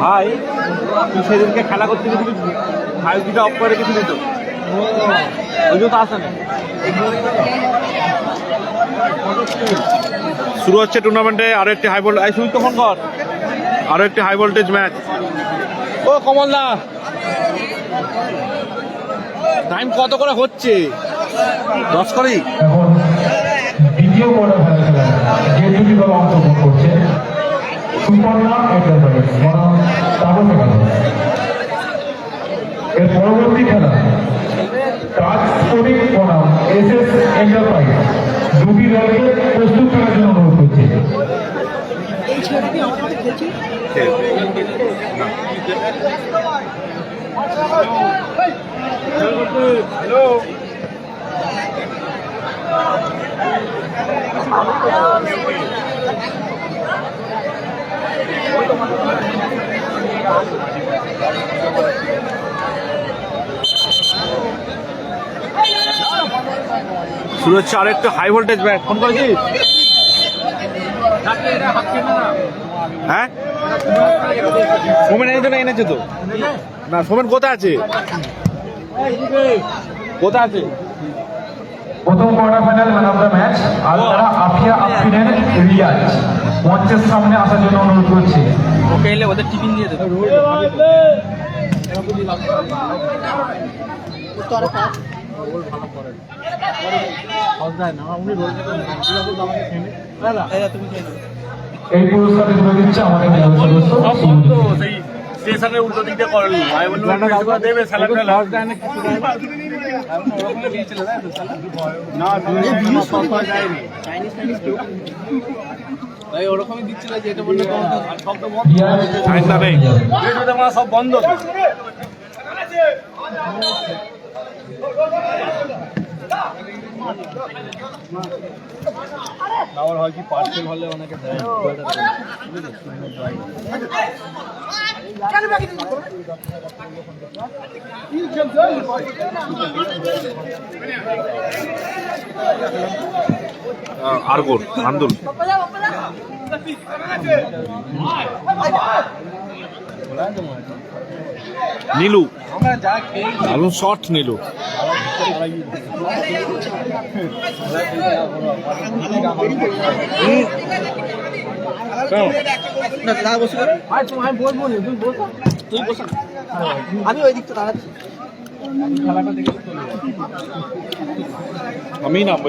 ভাই তুই সেদিনকে খেলা করতে গেছিলি ফাইভ জিটা অফ করে গেছিলি তো। ওই জন্য তো আসে না শুরু হচ্ছে টুর্নামেন্টে আরও একটি হাই ভোল্টেজ শুরু তখন কর। আরও একটি হাই ভোল্টেজ ম্যাচ ও কমল দা। টাইম কত করে হচ্ছে? দশ করেই কোয়ার্টার ফাইনাল খেলা যে দুটি দল অংশগ্রহণ করছে সুপর্ণা এন্টারপ্রাইজ একাদশ এর পরবর্তী খেলা তাজ বনাম এস এস এন্টারপ্রাইজ। দুটি দলকে প্রস্তুত করার জন্য অনুরোধ করছে। শুরু হচ্ছে আরও একটু হাই ভোল্টেজ ব্যাগ ফোন করেছিস হ্যাঁ? সোমেন এই জন্য এনেছে তো? না, সোমেন কোথায় আছে? কোথায় আছে? প্রথম quarter final man of the match আর তারা আফিয়া আফরিনের রিয়াজ। মঞ্চের সামনে আসার জন্য অনুরোধ করছে। ওকে এলে ওদের টিফিন দিয়ে দেবে। এই পুরস্কারটি তুলে দিচ্ছে আমাদের সদস্য সেই স্টেশনের উল্টো দিক দিয়ে করল আমি বললাম দেবে স্যালাড লস সব না কিছু দেয় না না ভাই ওরকমই দিচ্ছিল যে এটা বললে সব তো বন্ধ আমার হয় কি পার্সেল হলে অনেকে দেয়? আরগোর নীলু দারুণ শর্ট নীলু? আমি ওই দিকটা দাঁড়াচ্ছি আমি নামবো।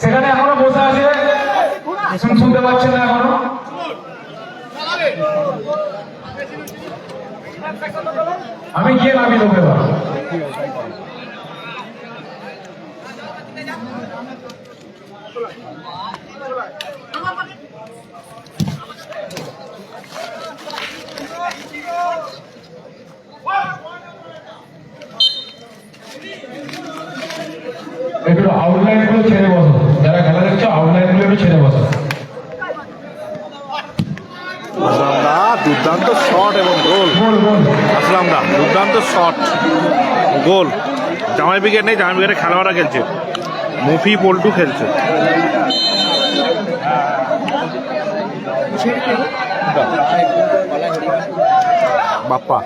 সেখানে এখনও বসে আছে শুন- শুনতে পাচ্ছেন না এখনও। আমি গিয়ে নামিয়ে দেবো এবার। একটু আউটলাইনগুলো ছেড়ে বসো। যারা খেলা দেখছ আউটলাইনগুলো একটু ছেড়ে বসো। দুর্দান্ত শট এবং গোল। বল বল আসলাম দা দুর্দান্ত শট গোল। জামাই ব্রিগেড নেই জামাই ব্রিগেডে খেলোয়াড়রা খেলছে। মুফি পল্টু খেলছে। বাপ্পা।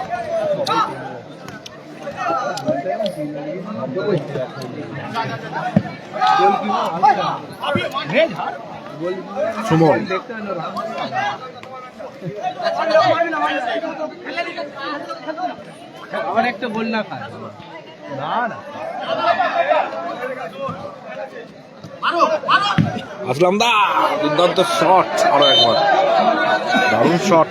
সুমন। আমার একটা বল না খায়। আসলাম দা দুর্দান্ত শট আরও একবার। দারুণ শট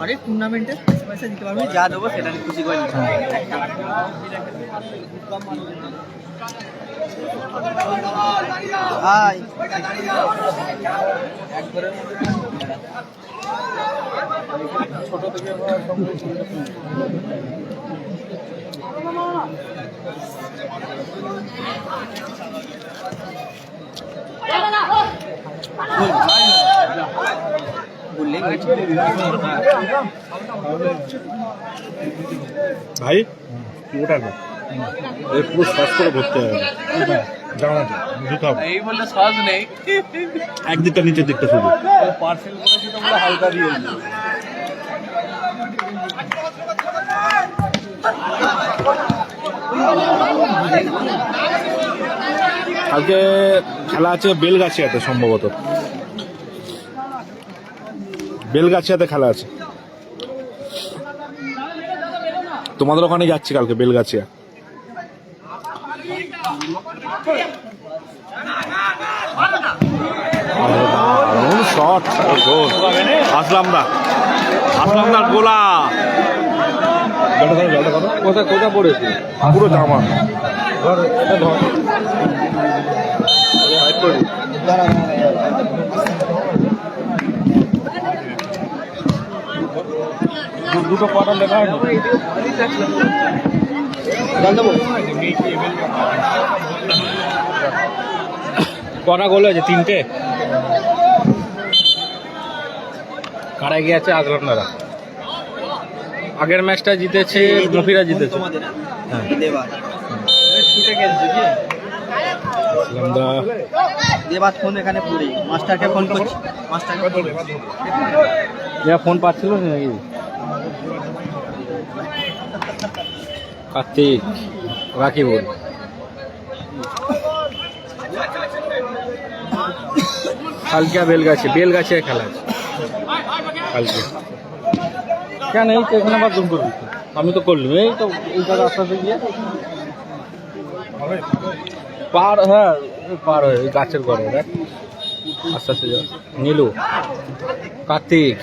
আরে টুর্নামেন্টে পয়সা দিতে পারবি? যা দেবো সেটা নিয়ে খুশি করে নিতে হাই হয়েছে। ভাই? ওটা না এই পুরো শ্বাস করে ধরতে হবে জামাটা দিতে হবে। এই বললে সহজ নেই। একদিকটা নিচের দিকটা শুধু। পার্সেল করেছি তো বলে হালকা দিয়ে কালকে খেলা আছে বেলগাছিয়াতে সম্ভবত। বেলগাছিয়াতে খেলা আছে। তোমাদের ওখানে যাচ্ছি কালকে বেলগাছিয়া। শট আসলাম দা আসলাম গোলা। কোথায় পড়েছে? পুরো জামা। ধর এটা ধর দুটো কোয়ার্টার লেখা হয়নি। কটা গোল হয়েছে? তিনটে? কারা এগিয়ে আছে দাদা আগের ম্যাচটা জিতেছে মফিরা জিতেছে। হ্যাঁ। দেবাত ফোন এখানে মাস্টারকে ফোন করছি। মাস্টারকে ফোন পাচ্ছিল নাকি? কার্তিক রাকিবুল। কালকে বেলগাছে বেলগাছে খেলা আছে। কালকে। কেন এই তো এখানে আবার জুম করবি? আমি তো করলাম। এই তো এইটা রাস্তাতে গিয়ে। পার হ্যাঁ পার হয়ে ওই গাছের গড়ে দেখ। আস্তে আস্তে যা। নীলু। কার্তিক।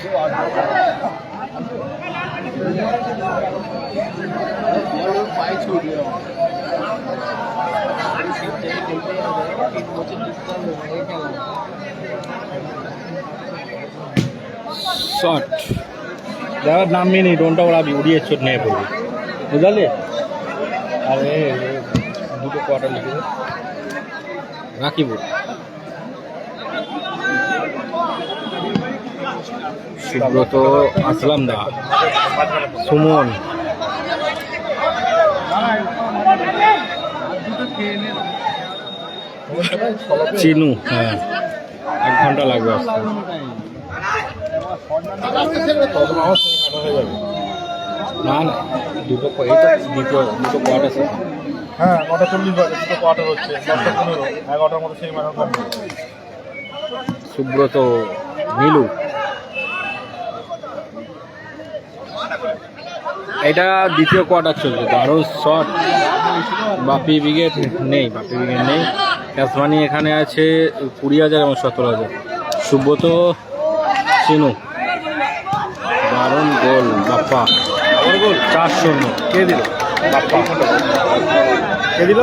শট যারা নামবি নি ডোনটা ওড়াবি উড়িয়ে চোট নিয়ে পড়বি। বুঝলি? আরে দুটো কোয়ার্টার লিখে দে। রাখিবুল সুব্রত আসলাম দা সুমন। চিনু হ্যাঁ। এক ঘণ্টা লাগবে আসতে না না দুটো এই তো দ্বিতীয় দুটো কোয়ার্টার শেষ হ্যাঁ নটা চল্লিশ বাজে দুটো কোয়ার্টার হচ্ছে দশটা পনেরো এগারোটার মধ্যে সেই ম্যাচ সুব্রত নীলু। এটা দ্বিতীয় কোয়ার্টার চলছে আরও শট বাপি উইকেট নেই বাপি উইকেট নেই। ক্যাশমানি এখানে আছে কুড়ি হাজার এবং সতেরো হাজার। সুব্রত চিনু। দারুণ গোল বাপ্পা। গোল চার শূন্য। কে দিল? বাপ্পা। কে দিল?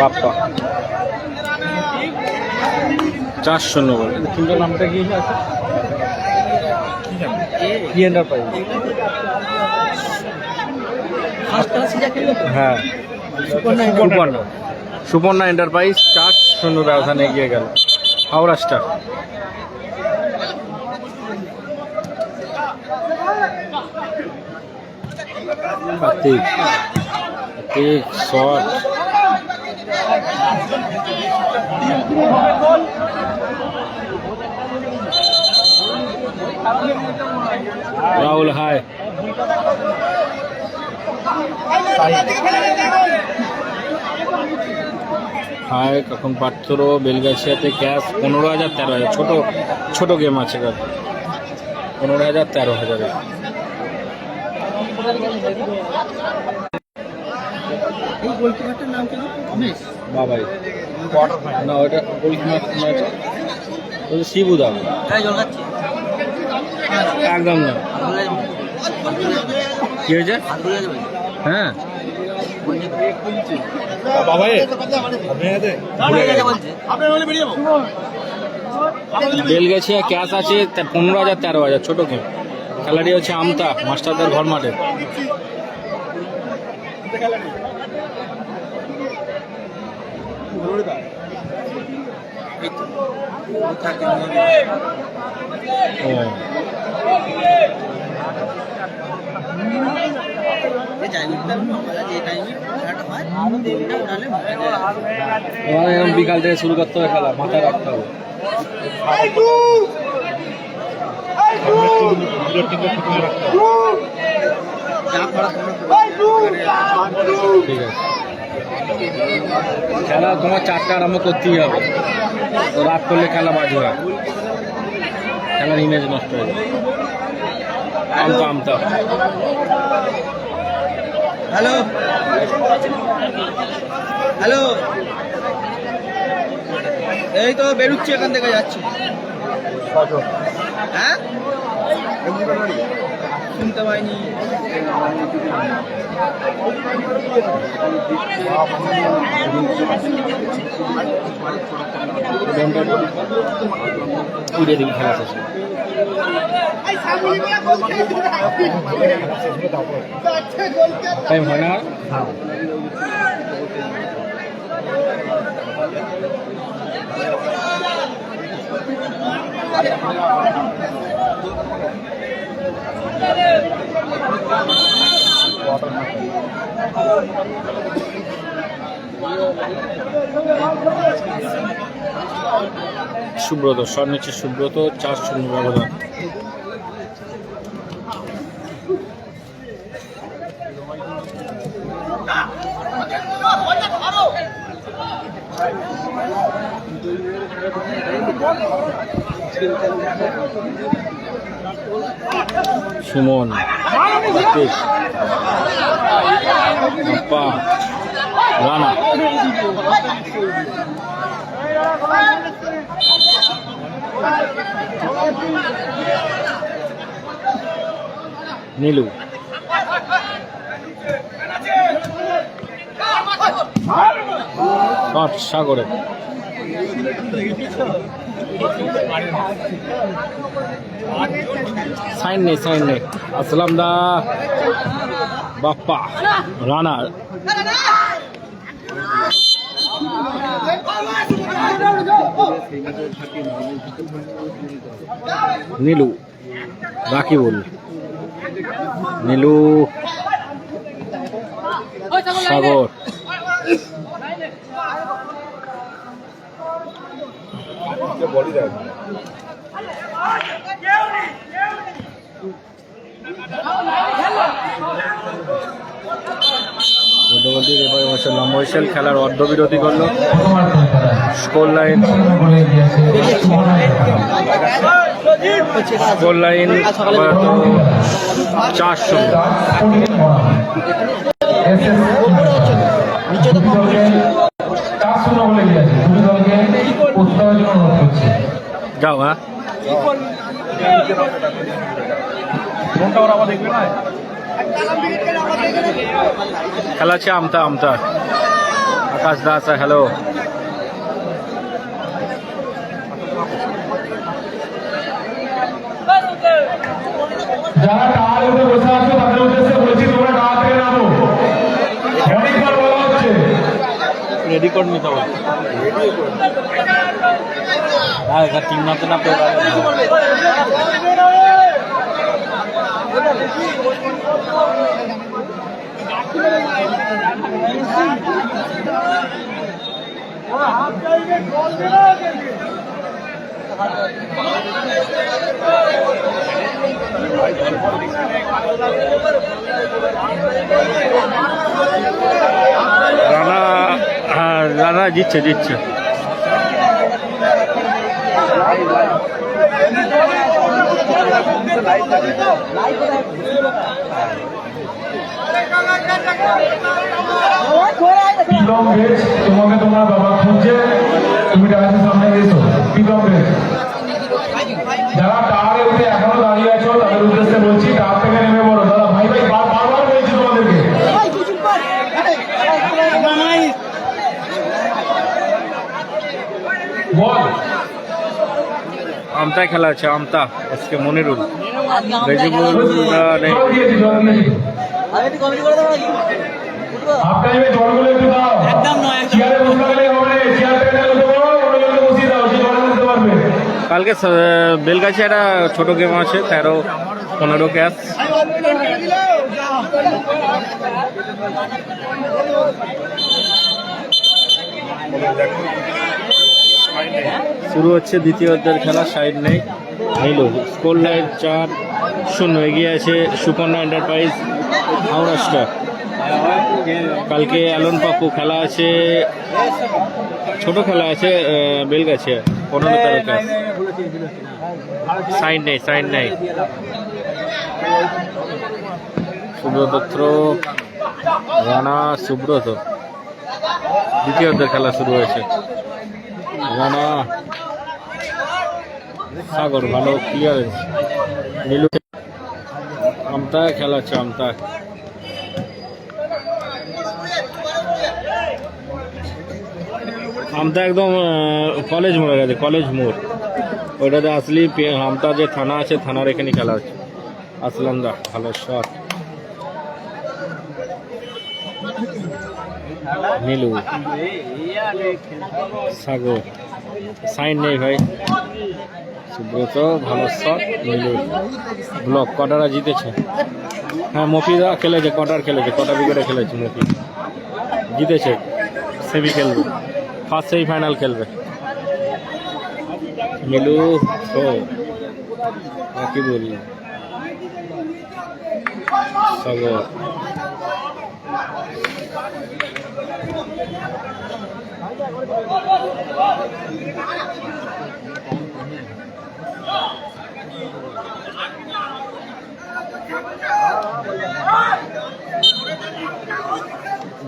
বাপ্পা। চার শূন্য গোল। তিনটে নামটা কি আছে এন্টারপ্রাইজ? হ্যাঁ। সুপর্ণা সুপর্ণা এন্টারপ্রাইজ চার শূন্য ব্যবধানে এগিয়ে গেল। Howrah star Kartik Kartik shot. Rahul হায় হায় কখন পাত্র বেলগাছিয়াতে ক্যাশ পনেরো হাজার তেরো হাজার। ছোটো ছোটো গেম আছে কার পনেরো হাজার তেরো হাজারে। এই গোলকিপারটার নাম কি রমেশ? বাবাই। না ওটা গোলকিপার তাই জল খাচ্ছি। একদম না। কি হয়েছে? হ্যাঁ। বাবাই বেলগাছিয়া ক্যাশ আছে পনেরো হাজার তেরো হাজার ছোটো গেম খেলাটি হচ্ছে আমতা মাস্টারদের ঘর মাঠে ও। তোমার এরকম বিকাল থেকে শুরু করতে হবে খেলা মাথায় রাখতে হবে। ঠিক আছে। খেলা তোমার চারটা আরম্ভ করতেই হবে। রাত করলে খেলা বাজবে না। খেলার ইমেজ নষ্ট হয়ে যাবে আমতা আমতা হ্যালো হ্যালো এই তো বেরুচ্ছি এখান থেকে যাচ্ছি। হ্যাঁ? শুনতে পাইনি। দিবি খেলা শেষে। টাইম হয়। না সুব্রত সর নিচ্ছে সুব্রত চার শূন্য ব্যবধান। সুমন আপ্পা রানা। নীলু। সাগরে। সাইন নেই সাইন নেই। আসলাম দা। বাপ্পা রানা। নীলু রাকিবুল। নীলু সাগর। মধ্যবর্তীর এবার বছর লম্বৈশাল খেলার অর্ধবিরতি করল। স্কোর লাইন স্কোর লাইন আপাতত চার নিচে তো জন্য অনুরোধ করছি। যাও হ্যাঁ। খেলা আছে আমতা আমতা। আকাশ দাস হ্যালো। যারা টাওয়ার উপরে বসে আছো তাদের উদ্দেশ্যে বলছি তোমরা টাওয়ার থেকে নামো। অনেকবার বলা হচ্ছে। রেডি করে নিতে হবে। টিম নাতে না পেয়ে রানা হ্যাঁ রানা জিতছে জিতছে। প্রীতম বেশ তোমাকে তোমার বাবা খুঁজছে। তুমি ডাক্তারের সামনে এসো। প্রীতম যারা টাওয়ারে উঠে এখনও দাঁড়িয়ে আছো, তাদের উদ্দেশ্যে বলছি টাওয়ার থেকে নেমে পড়ো। দাদা, ভাই ভাই বারবার বল। আমতায় খেলা আছে, আমতা, আজকে মনিরুল। রেজিবুল নেই কালকে বেলগাছি একটা ছোট গেম আছে তেরো পনেরো ক্যাশ শুরু হচ্ছে দ্বিতীয় অর্ধের খেলা সাইড নেই। নিল। স্কোর লাইন চার শূন্য। এগিয়ে আছে সুপর্ণ এন্টারপ্রাইজ হাওড়াস্টার কালকে অ্যালন পাপ্পু খেলা আছে, ছোট খেলা আছে বেলগাছে পনেরো তেরো ক্যাশ সাইন নেই সাইন নেই। সুব্রত থ্রো রানা, সুব্রত। দ্বিতীয় খেলা শুরু হয়েছে। রানা সাগর, ভালো ক্লিয়ারেন্স নীলু আমতায় খেলা হচ্ছে আমতায়। আমতা একদম কলেজ মোড়ে গেছে কলেজ মোড়। ওইটাতে আসলি আমতা যে থানা আছে, থানার এখানে খেলা হচ্ছে। আসলাম দা, ভালো শট নীলু। সাগর। সাইন নেই ভাই। সুব্রত ভালো শট নীলু। ব্লক, কটারা জিতেছে? হ্যাঁ মফিদা খেলেছে, কটার খেলেছে? কটা উইকেটে খেলেছে মফি জিতেছে। সেমি খেলবে। ফার্স্ট সেমিফাইনাল খেলবে। নীলু ও কি বলি সাগর।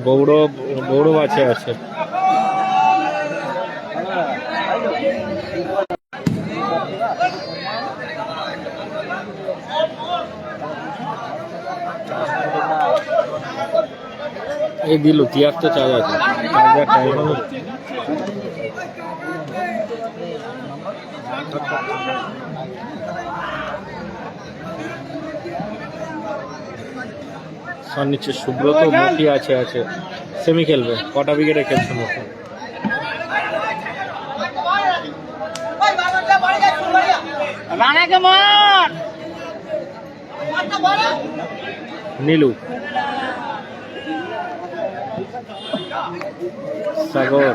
গৌরব গৌরব আছে আছে। এই দিল তিয়াত্তর চার আছে। টাইম সর নিচে সুব্রত মফি আছে আছে। সেমি খেলবে কটা উইকেটে খেলছে মার! নীলু। সাগর।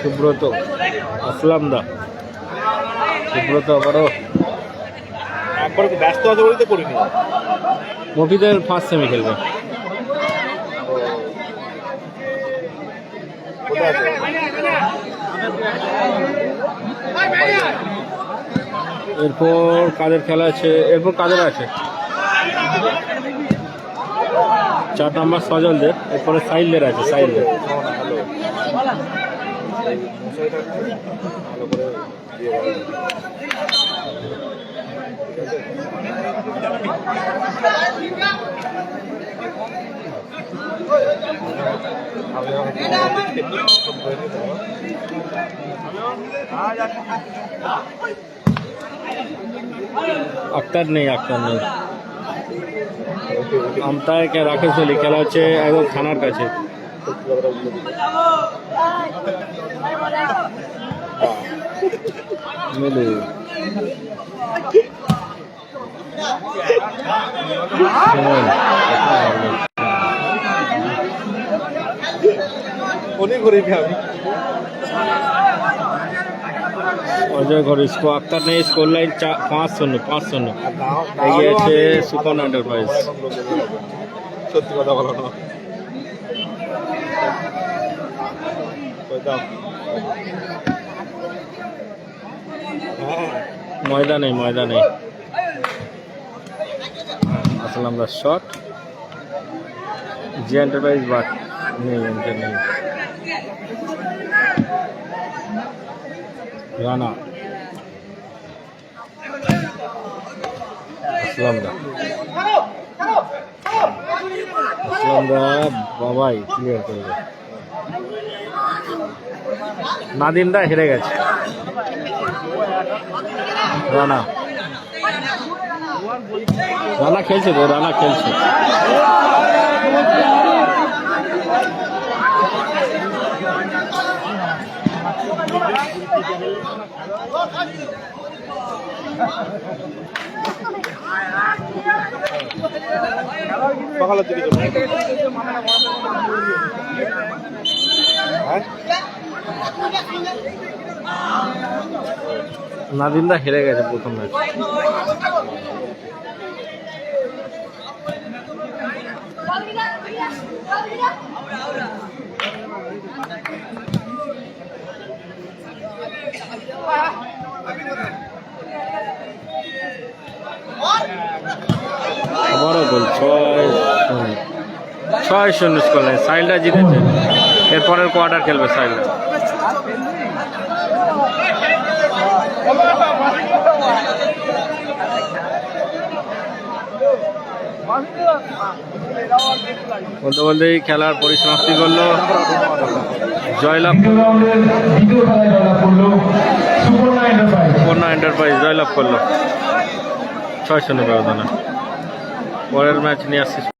সুব্রত আসলাম দা। সুব্রত আবারও একবার ব্যস্ত আছে বলেই তো করিনি। মফিদের ফার্স্ট সেমি খেলবে। এরপর কাদের খেলা আছে? এরপর কাদের আছে? চার নম্বর সজলদের এরপরে সাইলদের আছে সাইলদের আক্তার নেই আক্তার নেই। আমতায় রাকেশ বলি খেলা হচ্ছে একদম থানার কাছে? মিলে অজয় ঘর স্কো আক্তার নেই স্কোর লাইন চা- পাঁচ শূন্য পাঁচ শূন্য। এগিয়ে আছে সুপন এন্টারপ্রাইজ সত্যি কথা বলো না। ময়দা নেই ময়দা নেই আসলাম আমরা শর্ট জি এন্টারপ্রাইজ বাট নেই নেই। রানা। আসলাম দা। আসলাম দা, বাবাই, ক্লিয়ার করবে নাদিম দা হেরে গেছে। রানা। রানা খেলছে তো, রানা খেলছে। সকালের দিকে হ্যাঁ? নাদিম দা হেরে গেছে প্রথম ম্যাচ। ছয় শূন্য স্কোর লাইন সাইলটা জিতেছে। এরপরের কোয়ার্টার খেলবে সাইলটা বলতে বলতেই খেলার পরিসমাপ্তি করল। জয়লাভ সুপর্ণা এন্টারপ্রাইজ পূর্ণা এন্টারপ্রাইজ জয়লাভ করল। ছয় শূন্য ব্যবধানে। পরের ম্যাচ নিয়ে আসছি।